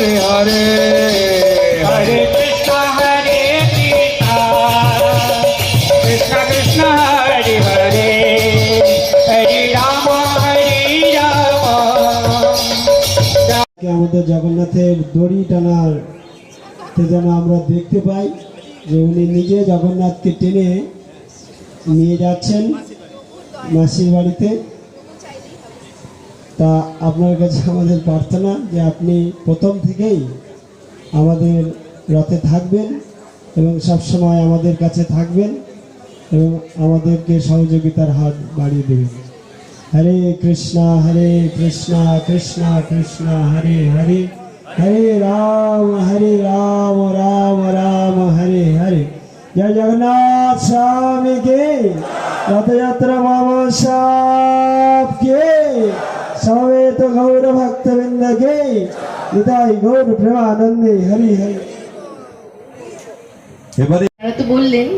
হরে হরে। হরে কৃষ্ণ হরে কৃষ্ণ কৃষ্ণ কৃষ্ণ হরে হরে। হরে রাম হরে রাম। আমাদের জগন্নাথের দড়ি টানার তে যেন আমরা দেখতে পাই যে উনি নিজে জগন্নাথকে টেনে নিয়ে যাচ্ছেন মাসির বাড়িতে। তা আপনার কাছে আমাদের প্রার্থনা যে আপনি প্রথম থেকেই আমাদের রথে থাকবেন এবং সবসময় আমাদের কাছে থাকবেন এবং আমাদেরকে সহযোগিতার হাত বাড়িয়ে দেবেন। হরে কৃষ্ণ হরে কৃষ্ণ কৃষ্ণ কৃষ্ণ, হরে হরে হরে রাম হরে রাম রাম রাম, হরে হরে। জয় জগন্নাথ স্বামী কে রথযাত্রা মহোৎসব কে হৃদয় গৌর প্রেমানন্দে হরি হরি এবারে তো বললেন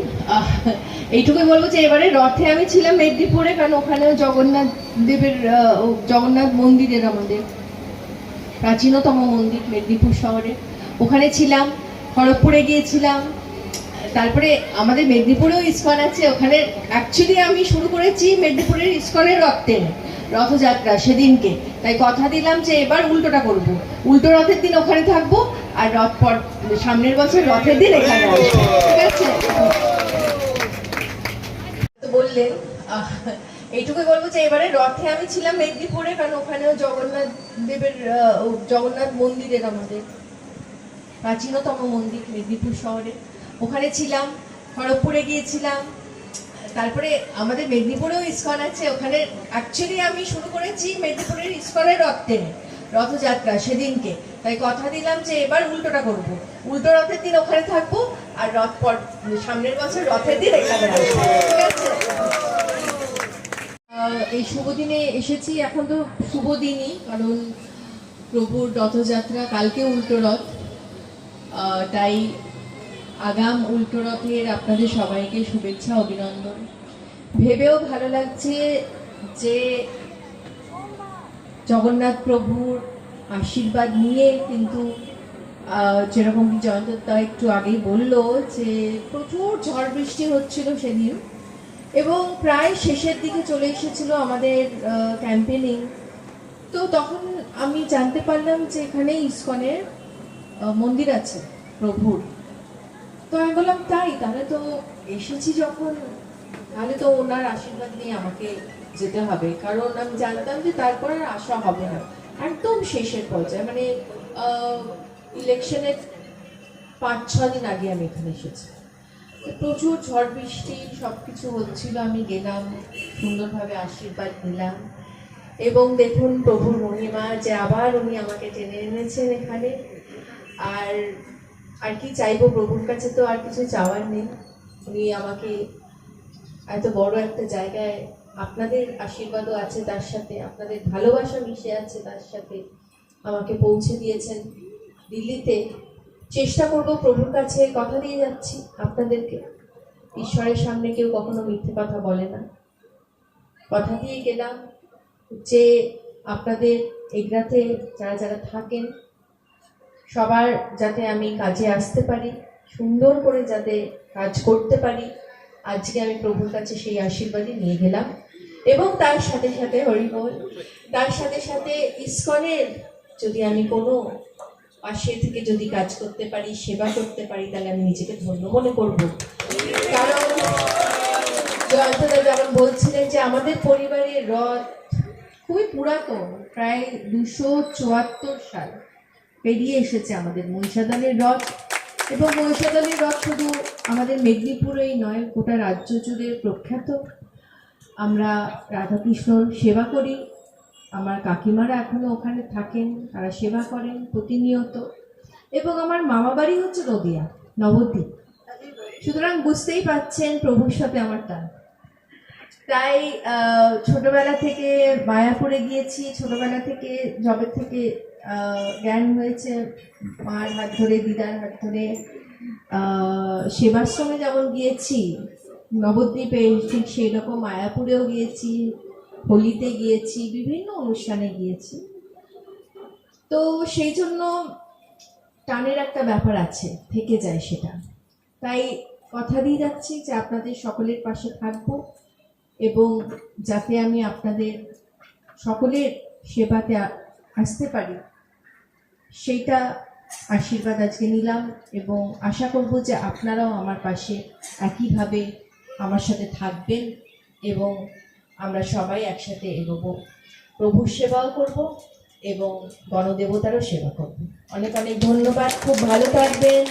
এইটুকুই বলব যে এবারে রথে আমি ছিলাম মেদিনীপুরে কারণ ওখানেও জগন্নাথ দেবের আহ, জগন্নাথ মন্দিরের আমাদের প্রাচীনতম মন্দির মেদিনীপুর শহরে। ওখানে ছিলাম খড়গপুরে গিয়েছিলাম। তারপরে আমাদের মেদিনীপুরেও ইস্কন আছে ওখানে অ্যাকচুয়ালি আমি শুরু করেছি মেদিনীপুরের ইস্কনের রথ রথযাত্রা সেদিনকে। তাই কথা দিলাম যে এবার উল্টোটা করব। উল্টো রথের দিন ওখানে থাকব আর রথ পর সামনের বছর রথের দিন এখানে আসব। ঠিক আছে? বললেন এইটুকুই বলব যে এবারে রথে আমি ছিলাম মেদিনীপুরে, কারণ ওখানেও জগন্নাথ দেবের জগন্নাথ মন্দিরের আমাদের প্রাচীনতম মন্দির মেদিনীপুর শহরে। ওখানে ছিলাম, খড়গপুরে গিয়েছিলাম তারপরে আমাদের মেদিনীপুরেও ইস্কন আছে, ওখানে অ্যাকচুয়ালি আমি শুরু করেছি মেদিনীপুরের ইস্কনের রথ টেনে রথযাত্রা সেদিনকে। তাই কথা দিলাম যে এবার উল্টোটা করব। উল্টো রথের দিন ওখানে থাকব, আর রথ পর, সামনের বছর রথের দিন এখানে এই শুভ দিনে এসেছি, এখন তো শুভ দিনই, কারণ প্রভুর রথযাত্রা, কালকে উল্টো রথ। তাই আগাম উল্টো রথের আপনাদের সবাইকে শুভেচ্ছা, অভিনন্দন। ভেবেও ভালো লাগছে যে জগন্নাথ প্রভুর আশীর্বাদ নিয়ে কিন্তু যেরকম কি জয়ন্তদা একটু আগেই বলল যে প্রচুর ঝড় বৃষ্টি হচ্ছিল সেদিন এবং প্রায় শেষের দিকে চলে এসেছিল আমাদের ক্যাম্পেনিং তো তখন আমি জানতে পারলাম যে এখানে ইসকনের মন্দির আছে প্রভুর। তো আমি বললাম, তাই, তাহলে তো এসেছি যখন। তাহলে তো ওনার আশীর্বাদ নিয়ে আমাকে যেতে হবে। কারণ আমি জানতাম যে তারপর আর আসা হবে না। একদম শেষের পর্যায়ে মানে ইলেকশনের পাঁচ ছ দিন আগে আমি এখানে এসেছি। প্রচুর ঝড় বৃষ্টি সব কিছু হচ্ছিল, আমি গেলাম, সুন্দরভাবে আশীর্বাদ নিলাম। এবং দেখুন, প্রভুর মহিমা, যে আবার উনি আমাকে টেনে এনেছেন এখানে। আর আর কি চাইব প্রভুর কাছে তো আর কিছু চাওয়ার নেই। উনি আমাকে এত বড় একটা জায়গায় আপনাদের আশীর্বাদও আছে তার সাথে, আপনাদের ভালোবাসা মিশে আছে তার সাথে আমাকে পৌঁছে দিয়েছেন। দিল্লিতে চেষ্টা করব প্রভুর কাছে কথা দিয়ে যাচ্ছি আপনাদেরকে। ঈশ্বরের সামনে কেউ কখনো মিথ্যে কথা বলে না। কথা দিয়ে গেলাম যে আপনাদের এগরাতে যারা যারা থাকেন সবার যাতে আমি কাজে আসতে পারি, সুন্দর করে যাতে কাজ করতে পারি, আজকে আমি প্রভুর কাছে সেই আশীর্বাদই নিয়ে গেলাম। এবং তার সাথে সাথে হরিবল, তার সাথে সাথে ইস্কনের যদি আমি কোনো পাশে থেকে যদি কাজ করতে পারি, সেবা করতে পারি, তাহলে আমি নিজেকে ধন্য মনে করব। কারণ যেমন বলছিলেন যে আমাদের পরিবারের রথ খুবই পুরাতন, প্রায় দুশো চুয়াত্তর সাল। পেরিয়ে এসেছে আমাদের মহিষাদলের রথ। এবং মহিষাদলের রথ শুধু আমাদের মেদিনীপুরেই নয়, গোটা রাজ্য জুড়ে প্রখ্যাত। আমরা রাধাকৃষ্ণর সেবা করি। আমার কাকিমারা এখনও ওখানে থাকেন, তারা সেবা করেন প্রতিনিয়ত। এবং আমার মামা বাড়ি হচ্ছে নদিয়া, নবদ্বীপ। সুতরাং বুঝতেই পাচ্ছেন প্রভুর সাথে আমার টান। তাই ছোটবেলা থেকে মায়াপুরে গিয়েছি, ছোটবেলা থেকে জবের থেকে জ্ঞান হয়েছে মার হাত ধরে, দিদার হাত ধরে। সেবাশ্রমে যেমন গিয়েছি, নবদ্বীপে ঠিক সেই রকম মায়াপুরেও গিয়েছি, হোলিতে গিয়েছি, বিভিন্ন অনুষ্ঠানে গিয়েছি। তো সেই জন্য টানের একটা ব্যাপার আছে, থেকে যায় সেটা। তাই কথা দিয়ে যাচ্ছি যে আপনাদের সকলের পাশে থাকব এবং যাতে আমি আপনাদের সকলের সেবাতে আসতে পারি। সেইটা আশীর্বাদ আজকে নিলাম এবং আশা করব যে আপনারাও আমার পাশে একইভাবে আমার সাথে থাকবেন এবং আমরা সবাই একসাথে এগোবো। প্রভুর সেবাও করব এবং গণদেবতারও সেবা করব। অনেক অনেক ধন্যবাদ। খুব ভালো থাকবেন।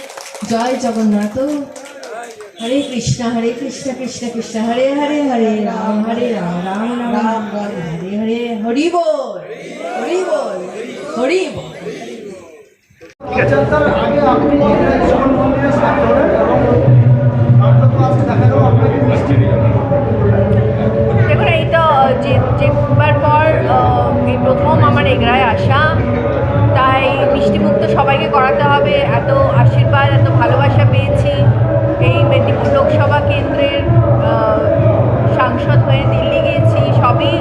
জয় জগন্নাথ। হরে কৃষ্ণ হরে কৃষ্ণ কৃষ্ণ কৃষ্ণ। হরে হরে হরে রাম হরে রাম। রাম রাম। হরে হরে হরি বল। হরি বল। হরি বল। দেখুন, এই তো যেবার পর এই প্রথম আমার এগরায় আসা, তাই মিষ্টিমুখ তো সবাইকে করাতে হবে। এত আশীর্বাদ, এত ভালোবাসা পেয়েছি এই মেদিনীপুর লোকসভা কেন্দ্রের সাংসদ হয়ে দিল্লি গিয়েছি। সবই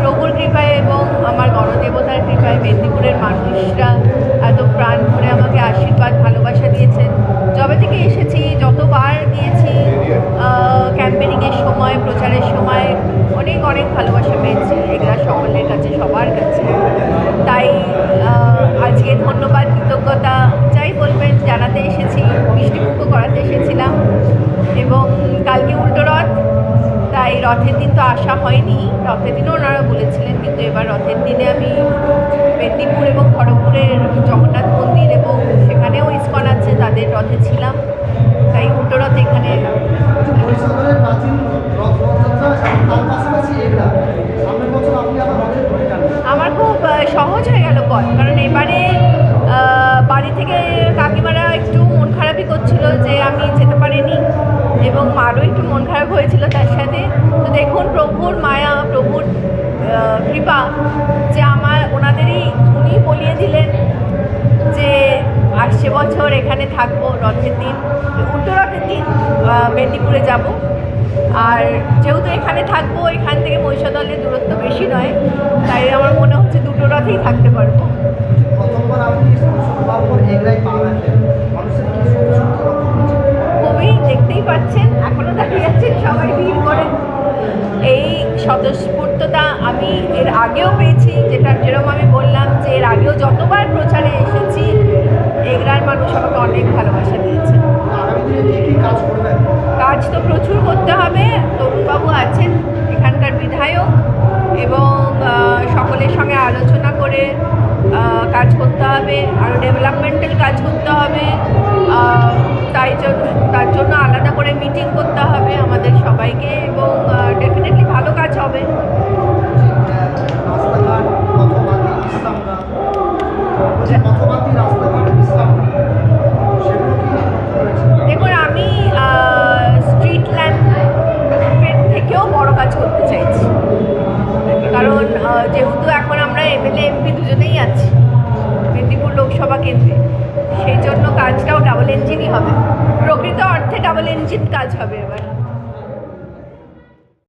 প্রভুর কৃপায় এবং আমার গণদেবতার কৃপায় মেদিনীপুরের মানুষরা এত প্রাণ ভরে আমাকে আশীর্বাদ, ভালোবাসা দিয়েছেন। যবে থেকে এসেছি, যতবার দিয়েছি ক্যাম্পেনিংয়ের সময়, প্রচারের সময়, অনেক অনেক ভালোবাসা পেয়েছি। এগুলা সকলের কাছে, সবার কাছে। তাই আহ, আজকে ধন্যবাদ কৃতজ্ঞতা যাই বলবেন জানাতে এসেছি মিষ্টিমুখ করাতে এসেছিলাম এবং কালকে উল্টো রথ তাই রথের দিন তো আসা হয়নি। রথের দিনও ওনারা বলেছিলেন, কিন্তু এবার রথের দিনে আমি মেদিনীপুর এবং খড়গপুরের জগন্নাথ মন্দির এবং সেখানেও ইস্কন আছে, তাদের রথে ছিলাম। তাই উল্টো রথ এখানে আমার খুব সহজ হয়ে গেল পথ, কারণ এবারে বাড়ি থেকে কাকিমারা একটু মন খারাপই করছিল যে আমি যেতে পারিনি এবং মারও একটু মন খারাপ হয়েছিল তার সাথে। দেখুন প্রভুর মায়া প্রভুর কৃপা যে আমার ওনাদেরই উনি বলিয়ে দিলেন যে আসছে বছর এখানে থাকব রথের দিন উল্টো রথের দিন মেদিনীপুরে যাব। আর যেহেতু এখানে থাকব এখান থেকে মহিষাদলের দূরত্ব বেশি নয় তাই আমার মনে হচ্ছে দুটো রথেই থাকতে পারব। খুবই দেখতেই পাচ্ছেন এখনও দাঁড়িয়ে আছেন সবাই ভিড় করে। এই স্বতঃস্ফূর্ততা আমি এর আগেও পেয়েছি, যেটা যেরকম আমি বললাম যে এর আগেও যতবার প্রচারে এসেছি, এগরার মানুষ আমাকে অনেক ভালোবাসা দিয়েছে। কাজ তো প্রচুর করতে হবে, তরুণবাবু আছেন এখানকার বিধায়ক এবং সকলের সঙ্গে আলোচনা করে কাজ করতে হবে আরও ডেভেলপমেন্টাল কাজ করতে হবে তাই জন্য তার জন্য আলাদা করে মিটিং করতে হবে আমাদের সবাইকে কাজ করতে চাইছি। কারণ যেহেতু এখন আমরা এমএলএ, এমপি দুজনেই আছি, মেদিনীপুর লোকসভা কেন্দ্রে, সেই জন্য কাজটাও ডাবল ইঞ্জিনই হবে। প্রকৃত অর্থে ডাবল ইঞ্জিন কাজ হবে এবার।